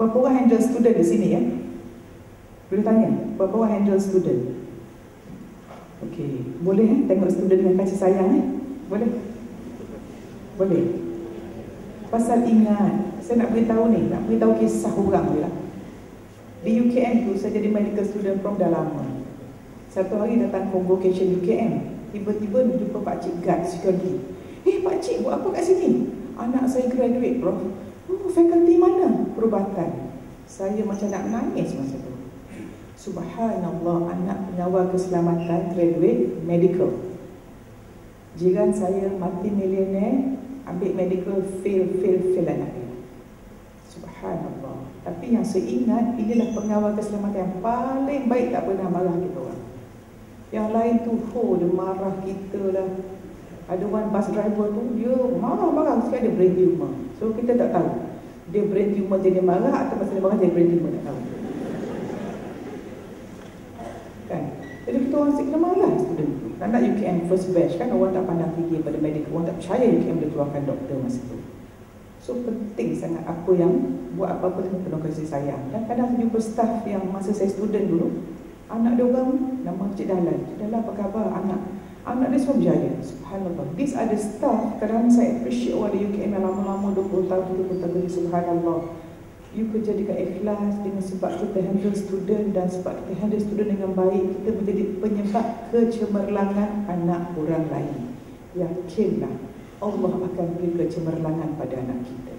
Berapa orang handle student di sini ya? Boleh tanya, berapa orang handle student? Okey, boleh eh? tengok student dengan kasih sayang eh? Boleh? Boleh? Pasal ingat, saya nak beritahu ni, nak beritahu kisah orang je lah. Di UKM tu, saya jadi medical student from dah lama. Satu hari datang convocation UKM, tiba-tiba jumpa Pak Cik guard security. Eh, Pak Cik buat apa kat sini? Anak saya graduate, bro. Oh, fakulti mana? Perubatan. Saya macam nak menangis masa tu. Subhanallah, anak pengawal keselamatan graduate medical. Jiran saya mati millionaire, ambil medical fail, fail, fail anak dia. Subhanallah. Tapi yang saya ingat, inilah pengawal keselamatan yang paling baik tak pernah marah kita orang. Yang lain tu, oh, dia marah kita lah. Ada one bus driver tu, dia marah-marah, sekali ada brain tumor. So, kita tak tahu. Dia brain tumor jadi marah atau pasal dia marah jadi brain tumor, tak tahu. kan? Jadi kita orang kena malas student tu nak nak UKM first batch kan orang tak pandang tinggi pada medical orang tak percaya UKM boleh keluarkan doktor masa tu. So penting sangat apa yang buat apa-apa dengan penuh kasih sayang. Dan kadang saya jumpa staff yang masa saya student dulu anak dia orang nama Cik Dalan Cik Dalan apa khabar? Anak anak dia semua berjaya subhanallah. These are the staff kadang saya appreciate orang di UKM yang lama-lama 20 tahun 30 tahun subhanallah. You kerja dengan ikhlas dengan sebab kita handle student dan sebab kita handle student dengan baik kita menjadi penyebab kecemerlangan anak orang lain. Yakinlah Allah akan beri kecemerlangan pada anak kita.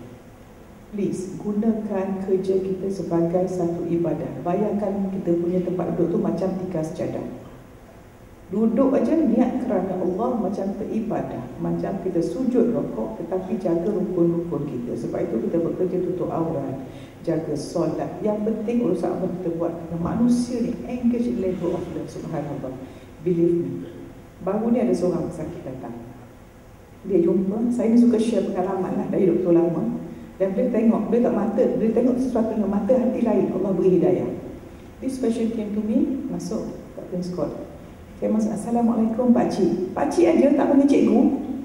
Please gunakan kerja kita sebagai satu ibadah. Bayangkan kita punya tempat duduk tu macam tiga sejadah Duduk aja niat kerana Allah macam beribadah Macam kita sujud rokok Tetapi jaga rukun-rukun kita. Sebab itu kita bekerja tutup aurat Jaga solat. Yang penting urusan apa kita buat? Manusia ni engage in level of love Subhanallah. Believe me. Baru ni ada seorang sakit datang. Dia jumpa Saya ni suka share pengalaman lah Dari doktor lama. Dan dia tengok Dia tak mata Dia tengok sesuatu dengan mata hati lain. Allah beri hidayah. This patient came to me Masuk kat Prince Court saya masuk, Assalamualaikum Pak Cik. Pak Cik aja tak panggil cikgu.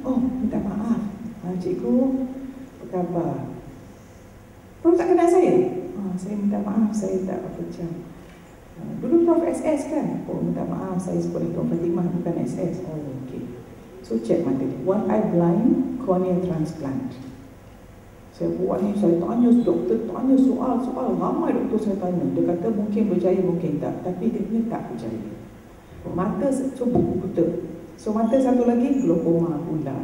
Oh, minta maaf. Ha, cikgu, apa khabar? Prof tak kenal saya? Oh, saya minta maaf, saya tak apa macam. Ha, dulu Prof SS kan? Oh, minta maaf, saya sekolah Prof Fatimah bukan SS. Oh, okay. So, check mata dia. One eye blind, corneal transplant. Saya buat ni, saya tanya doktor, tanya soal-soal. Ramai doktor saya tanya. Dia kata mungkin berjaya, mungkin tak. Tapi dia punya tak berjaya. Mata cuba buta. So mata satu lagi glaukoma pula.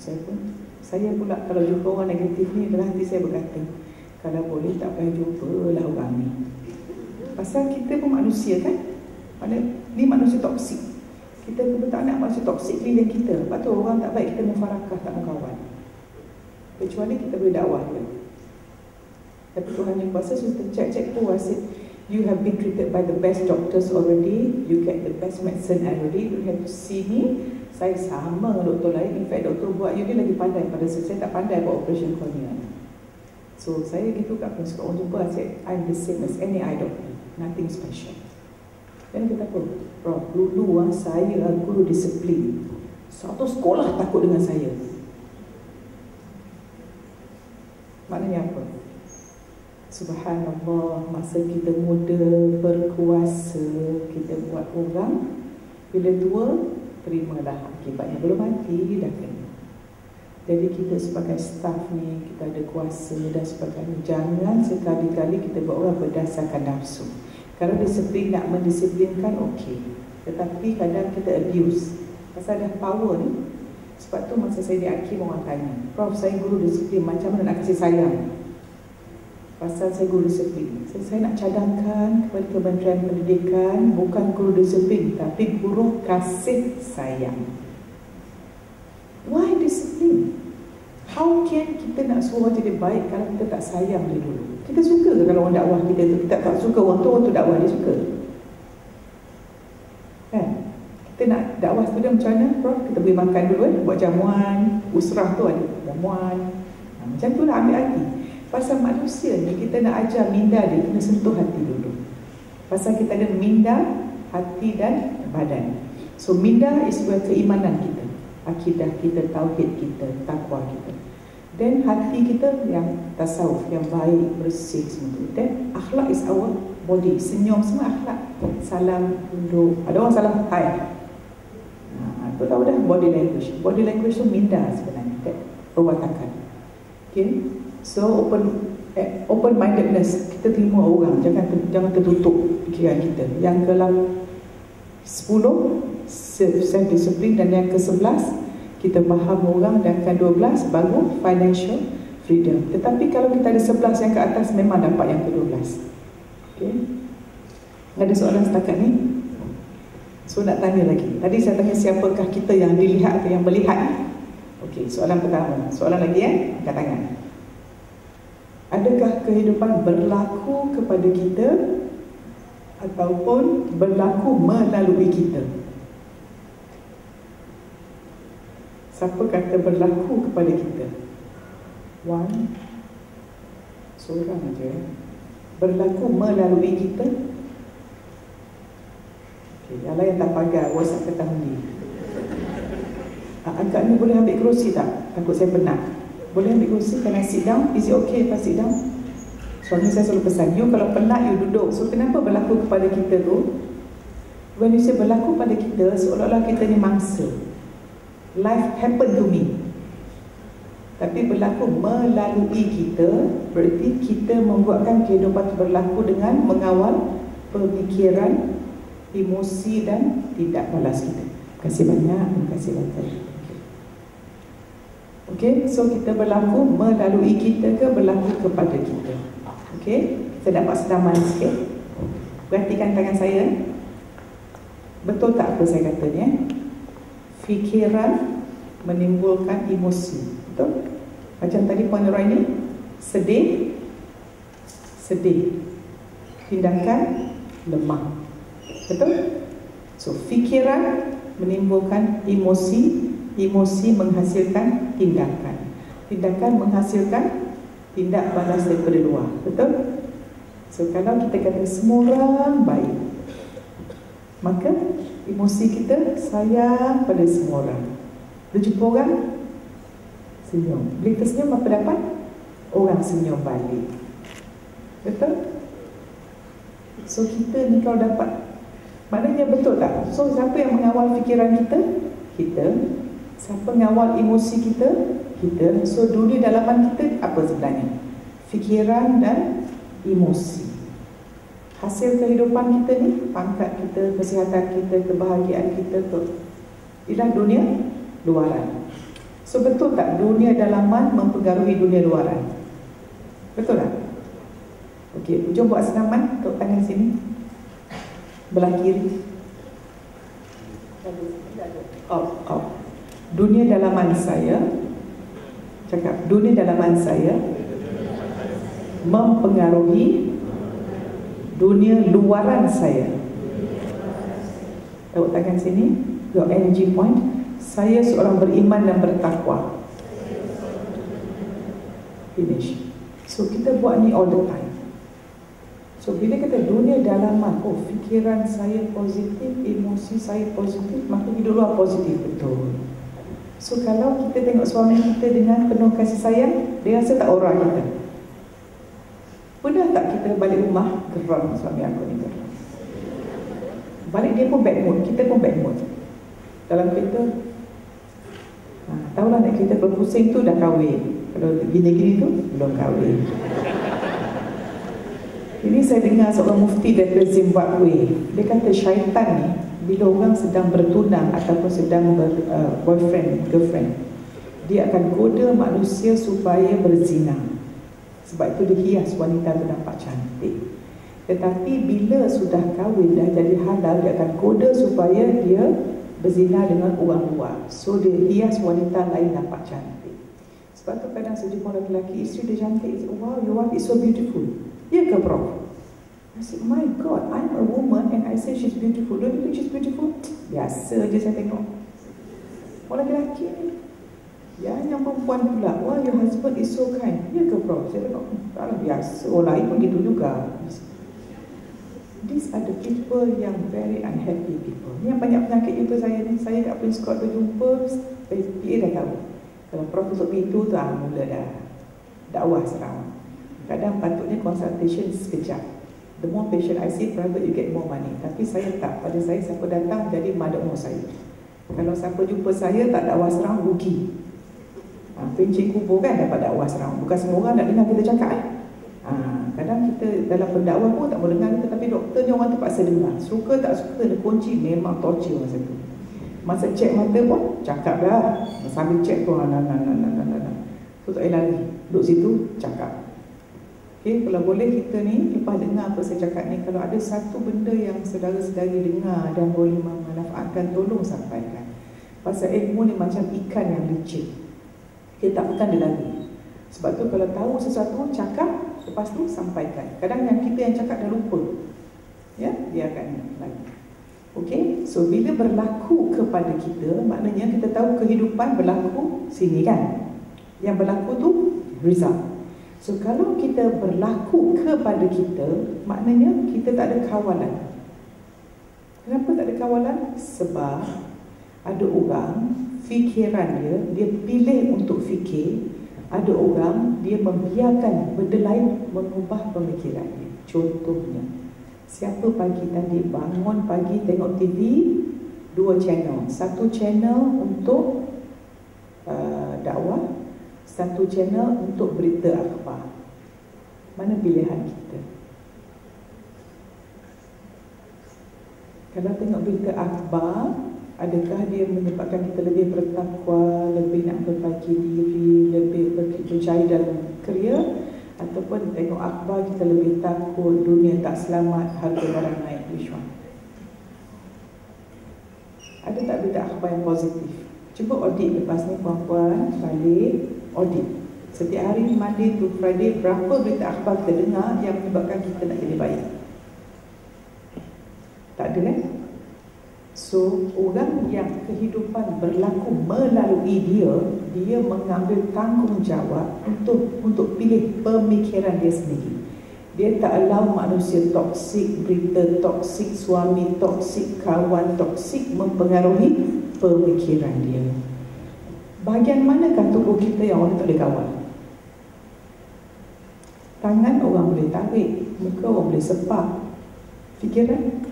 Saya pun saya pula kalau jumpa orang negatif ni dalam hati saya berkata kalau boleh tak payah jumpa lah orang ni. Pasal kita pun manusia kan? Mana ni manusia toksik. Kita pun tak nak manusia toksik keliling kita. Lepas tu orang tak baik kita mufarakah tak mau kawan. Kecuali kita boleh dakwah dia. Tapi Tuhan yang kuasa sudah cek-cek puas you have been treated by the best doctors already, you get the best medicine already, you have to see me. Saya sama dengan doktor lain, in fact doktor buat you lagi pandai pada saya, saya tak pandai buat operation cornea. So saya gitu kat principal, orang jumpa, I said, I'm the same as any eye doctor, nothing special. Dan kita pun, Prof, dulu ah, saya guru disiplin. Satu sekolah takut dengan saya. Maknanya apa? Subhanallah Masa kita muda Berkuasa Kita buat orang Bila tua Terimalah akibatnya. Belum mati Dah kena. Jadi kita sebagai staff ni Kita ada kuasa Dan sebagainya. Jangan sekali-kali Kita buat orang berdasarkan nafsu. Kalau disiplin Nak mendisiplinkan Okey. Tetapi kadang kita abuse. Pasal ada power ni Sebab tu masa saya di akhir Orang tanya Prof saya guru disiplin Macam mana nak kasih sayang pasal saya guru disiplin. Saya, saya nak cadangkan kepada Kementerian Pendidikan bukan guru disiplin tapi guru kasih sayang. Why disiplin? How can kita nak suruh jadi baik kalau kita tak sayang dia dulu? Kita suka ke kalau orang dakwah kita tu? Kita tak suka orang tu, orang tu dakwah dia suka. Kan? Kita nak dakwah student macam mana? Prof? Kita beri makan dulu kan? Buat jamuan. Usrah tu ada jamuan. Ha, macam tu lah ambil hati. Pasal manusia ni kita nak ajar minda dia kena sentuh hati dulu. Pasal kita ada minda, hati dan badan. So minda is where keimanan kita. Akidah kita, tauhid kita, takwa kita. Then hati kita yang tasawuf, yang baik, bersih semua tu. Then akhlak is our body. Senyum semua akhlak. Salam, duduk. Ada orang salam, hai. Ha, tahu dah body language. Body language tu minda sebenarnya. Perwatakan. Okay. So open eh, open mindedness kita terima orang jangan jangan tertutup fikiran kita yang ke 10 self discipline dan yang ke-11 kita faham orang dan yang ke-12 baru financial freedom. Tetapi kalau kita ada 11 yang ke atas memang dapat yang ke-12. Okey. Ada soalan setakat ni? So nak tanya lagi. Tadi saya tanya siapakah kita yang dilihat atau yang melihat? Okey, soalan pertama. Soalan lagi eh? Angkat tangan. Adakah kehidupan berlaku kepada kita ataupun berlaku melalui kita? Siapa kata berlaku kepada kita? One Seorang aja ya. Berlaku melalui kita okay, Yang lain tak pagar WhatsApp kata ni Agak ni boleh ambil kerusi tak? Takut saya penat Boleh ambil kerusi? Can I sit down? Is it okay if I sit down? Suami saya selalu pesan You kalau penat you duduk So kenapa berlaku kepada kita tu? When you say berlaku pada kita Seolah-olah kita ni mangsa life happen to me tapi berlaku melalui kita berarti kita membuatkan kehidupan berlaku dengan mengawal pemikiran emosi dan tidak balas kita terima kasih banyak terima kasih banyak Okey, so kita berlaku melalui kita ke berlaku kepada kita. Okey, saya dapat sedaman sikit. Perhatikan tangan saya. Betul tak apa saya kata ni? Eh? fikiran menimbulkan emosi. Betul? Macam tadi Puan Nurul ini sedih sedih. Tindakan lemah. Betul? So fikiran menimbulkan emosi, emosi menghasilkan tindakan. Tindakan menghasilkan tindak balas daripada luar. Betul? So kalau kita kata semua orang baik, maka emosi kita sayang pada semua orang. Bila jumpa orang, senyum. Bila kita senyum, apa dapat? Orang senyum balik. Betul? So kita ni kalau dapat Maknanya betul tak? So siapa yang mengawal fikiran kita? Kita Siapa mengawal emosi kita? Kita So dunia dalaman kita apa sebenarnya? Fikiran dan emosi hasil kehidupan kita ni pangkat kita, kesihatan kita, kebahagiaan kita tu ialah dunia luaran. So betul tak dunia dalaman mempengaruhi dunia luaran? Betul tak? Okey, jom buat senaman tok tangan sini. Belah kiri. Oh, oh. Dunia dalaman saya cakap dunia dalaman saya mempengaruhi dunia luaran saya. Tahu tangan sini, your energy point. Saya seorang beriman dan bertakwa. Finish. So kita buat ni all the time. So bila kita dunia dalaman, oh fikiran saya positif, emosi saya positif, maka hidup luar positif betul. So kalau kita tengok suami kita dengan penuh kasih sayang, dia rasa tak orang kita. Pernah tak kita balik rumah Geram suami aku ni geram? Balik dia pun bad mood Kita pun bad mood. Dalam kereta ha, Tahulah nak kereta berpusing tu dah kahwin. Kalau gini-gini tu Belum kahwin. Ini saya dengar seorang mufti dari Zimbabwe. Dia kata syaitan ni Bila orang sedang bertunang Ataupun sedang ber, uh, boyfriend, girlfriend Dia akan goda manusia supaya berzina sebab itu dia hias wanita itu nampak cantik. Tetapi bila sudah kahwin dah jadi halal, dia akan koda supaya dia berzina dengan orang luar. So dia hias wanita lain nampak cantik. Sebab tu kadang saya jumpa lelaki, isteri dia cantik. Wow, your wife is so beautiful. Ya ke bro? I said, my God, I'm a woman and I say she's beautiful. Don't you think she's beautiful? Biasa je saya tengok. Orang lelaki ni, Ya, yang perempuan pula, wah your husband is so kind. Ya ke bro? Saya tengok, tak biasa. Orang lain pun gitu juga. These are the people yang very unhappy people. Ni yang banyak penyakit jumpa saya ni. Saya kat Prince Court tu jumpa, PA dah tahu. Kalau Prof tutup pintu tu, ah, mula dah dakwah seram. Kadang patutnya consultation sekejap. The more patient I see, private you get more money. Tapi saya tak. Pada saya, siapa datang jadi mada umur saya. Kalau siapa jumpa saya, tak dakwah seram, rugi. Ha, pencing kubur kan dapat dakwah seram. Bukan semua orang nak dengar kita cakap. Eh? Ha, kadang kita dalam pendakwah pun tak boleh dengar kita. Tapi doktor ni orang terpaksa dengar. Suka tak suka, dia kunci memang torture masa tu. Masa cek mata pun, cakap dah. Sambil cek tu, nah, nah, nah, nah, nah, nah, nah. So tak payah lari. Duduk situ, cakap. Okay, kalau boleh kita ni lepas dengar apa saya cakap ni kalau ada satu benda yang saudara-saudari dengar dan boleh memanfaatkan tolong sampaikan. Pasal ilmu ni macam ikan yang licin. Kita tak makan dia lagi. Sebab tu kalau tahu sesuatu cakap lepas tu sampaikan. Kadang yang kita yang cakap dah lupa. Ya, dia akan lagi. Okey, so bila berlaku kepada kita, maknanya kita tahu kehidupan berlaku sini kan. Yang berlaku tu result. So kalau kita berlaku kepada kita Maknanya kita tak ada kawalan. Kenapa tak ada kawalan? Sebab ada orang Fikiran dia, dia pilih untuk fikir. Ada orang, dia membiarkan benda lain Mengubah pemikiran dia. Contohnya Siapa pagi tadi bangun pagi tengok TV Dua channel. Satu channel untuk uh, dakwah satu channel untuk berita akhbar. Mana pilihan kita? Kalau tengok berita akhbar, adakah dia menyebabkan kita lebih bertakwa, lebih nak berbagi diri, lebih berjaya dalam kerja? Ataupun tengok akhbar kita lebih takut, dunia tak selamat, harga barang naik, which one? Ada tak berita akhbar yang positif? Cuba audit lepas ni puan-puan balik audit. Setiap hari Monday to Friday berapa berita akhbar kita dengar yang menyebabkan kita nak jadi baik? Tak ada kan? So, orang yang kehidupan berlaku melalui dia, dia mengambil tanggungjawab untuk untuk pilih pemikiran dia sendiri. Dia tak allow manusia toksik, berita toksik, suami toksik, kawan toksik mempengaruhi pemikiran dia. Bahagian manakah tubuh kita yang orang boleh kawal? Tangan orang boleh tarik, muka orang boleh sepak. Fikiran?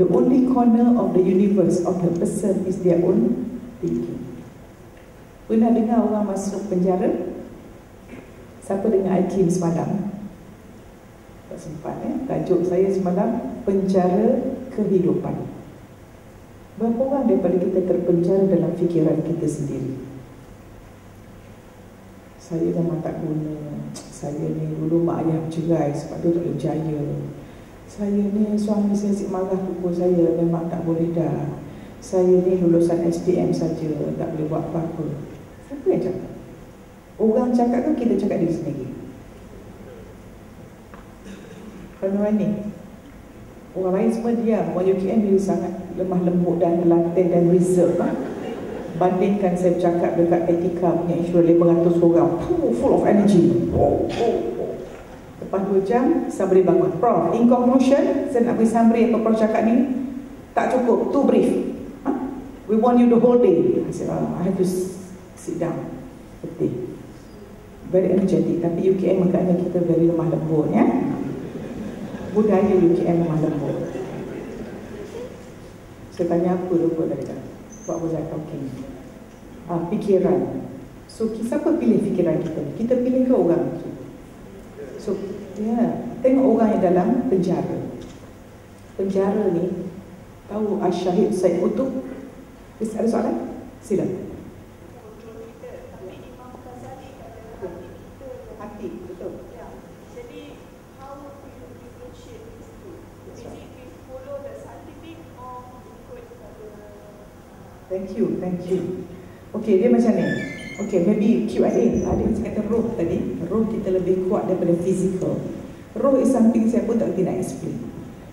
The only corner of the universe of the person is their own thinking. Pernah dengar orang masuk penjara? Siapa dengar Aikim semalam? Tak sempat eh? Tajuk saya semalam, Penjara Kehidupan. Berapa orang daripada kita terpenjara dalam fikiran kita sendiri? Saya dah tak guna. Saya ni dulu mak ayah cerai sebab tu tak berjaya. Saya ni suami saya si marah pukul saya memang tak boleh dah. Saya ni lulusan SPM saja tak boleh buat apa-apa. Siapa yang cakap? Orang cakap ke kita cakap diri sendiri? Kalau ni, orang lain semua diam. UKM dia sangat lemah lembut dan telaten dan reserve ha? bandingkan saya cakap dekat etika punya insurans 500 orang full of energy lepas 2 jam summary bangun Prof, in conclusion saya nak beri summary apa Prof cakap ni tak cukup, too brief ha? we want you the whole day I said, oh, I have to sit down Betul. very energetic tapi UKM agaknya kita very lemah lembut ya? Budaya UKM lemah lembut saya tanya apa lupa tadi kan What was I talking. Ah, Fikiran. So siapa pilih fikiran kita Kita pilih ke orang So ya yeah. Tengok orang yang dalam penjara. Penjara ni Tahu Asyahid Syed Qutub Ada soalan? Silakan You, thank you. Okay, dia macam ni. Okay, maybe Q&A. Ada yang kata roh tadi. Roh kita lebih kuat daripada fizikal. Roh is something saya pun tak tidak explain.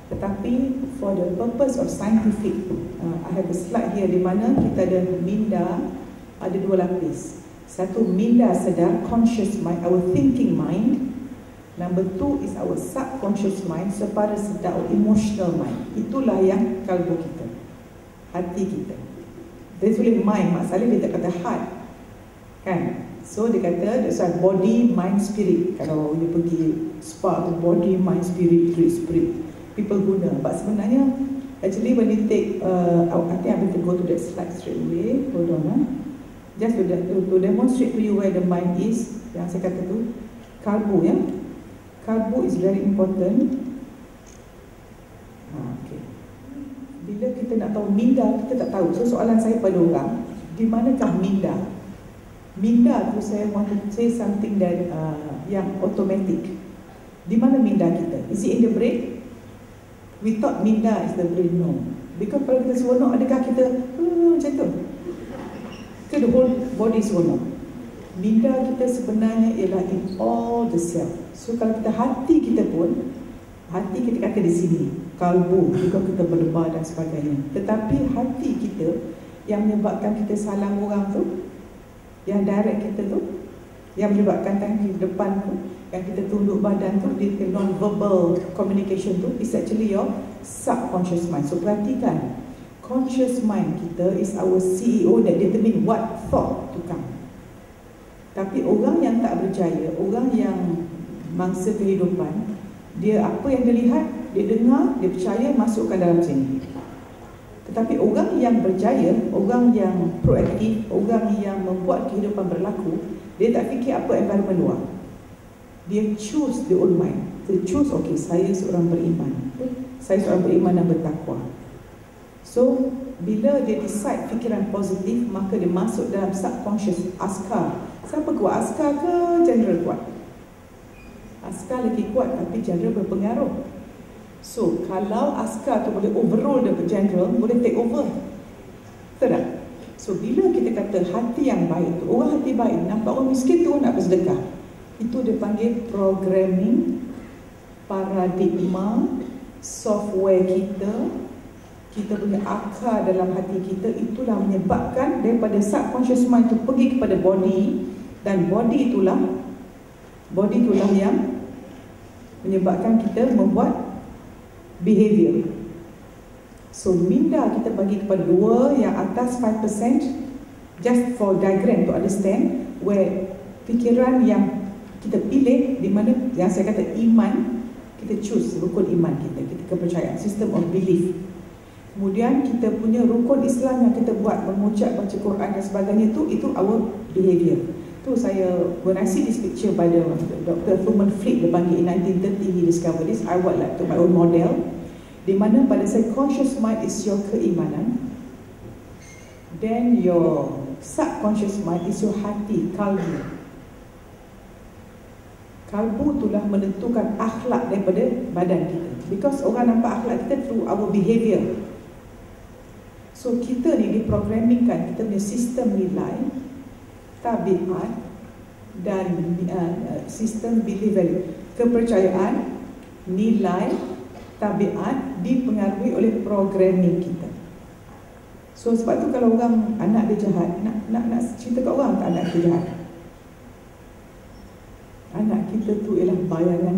Tetapi for the purpose of scientific, uh, I have a slide here di mana kita ada minda, ada dua lapis. Satu minda sedar, conscious mind, our thinking mind. Number two is our subconscious mind, sepada sedar, emotional mind. Itulah yang kalbu kita, hati kita. Dia tulis mind, Mak Salih dia tak kata heart. Kan? So dia kata that's why body, mind, spirit. Kalau you pergi spa tu body, mind, spirit, spirit, spirit. People guna. But sebenarnya actually when you take uh, I think I'm going to go to that slide straight away. Hold on. Huh? Just to, to, to demonstrate to you where the mind is. Yang saya kata tu. Karbo ya. Karbo is very important. Ha, okay. Bila kita nak tahu minda, kita tak tahu. So soalan saya pada orang, di manakah minda? Minda tu saya want to say something that uh, yang automatic. Di mana minda kita? Is it in the brain? We thought minda is the brain, no. Because kalau kita seronok, adakah kita uh, macam tu? Ke the whole body seronok? Minda kita sebenarnya ialah in all the cell. So kalau kita hati kita pun, hati kita kata di sini, kalbu, juga kita berdebar dan sebagainya. Tetapi hati kita yang menyebabkan kita salam orang tu, yang direct kita tu yang menyebabkan tangan di depan tu yang kita tunduk badan tu di non-verbal communication tu is actually your subconscious mind so perhatikan conscious mind kita is our CEO that determine what thought to come tapi orang yang tak berjaya orang yang mangsa kehidupan dia apa yang dia lihat dia dengar dia percaya masukkan dalam sini tetapi orang yang berjaya, orang yang proaktif, orang yang membuat kehidupan berlaku, dia tak fikir apa environment luar. Dia choose the own mind. Dia choose, okay, saya seorang beriman. Saya seorang beriman dan bertakwa. So, bila dia decide fikiran positif, maka dia masuk dalam subconscious askar. Siapa kuat? Askar ke general kuat? Askar lagi kuat tapi general berpengaruh. So, kalau askar tu boleh overrule the general, boleh take over. Betul tak? So, bila kita kata hati yang baik tu, orang hati baik, nampak orang miskin tu nak bersedekah. Itu dia panggil programming paradigma software kita kita punya akar dalam hati kita itulah menyebabkan daripada subconscious mind tu pergi kepada body dan body itulah body itulah yang menyebabkan kita membuat behavior. So minda kita bagi kepada dua yang atas 5% just for diagram to understand where fikiran yang kita pilih di mana yang saya kata iman kita choose rukun iman kita kita kepercayaan system of belief kemudian kita punya rukun Islam yang kita buat mengucap baca Quran dan sebagainya itu itu our behavior tu saya when I see this picture by the Dr. Truman Fleet dia panggil in 1930 he discovered this. I buat like to my own model. Di mana pada saya conscious mind is your keimanan. Then your subconscious mind is your hati kalbu. Kalbu itulah menentukan akhlak daripada badan kita. Because orang nampak akhlak kita through our behavior. So kita ni diprogrammingkan kita punya sistem nilai tabiat dan uh, sistem belief value. Kepercayaan nilai tabiat dipengaruhi oleh programming kita. So sebab tu kalau orang anak dia jahat nak nak nak cerita kat orang tak anak dia jahat. Anak kita tu ialah bayangan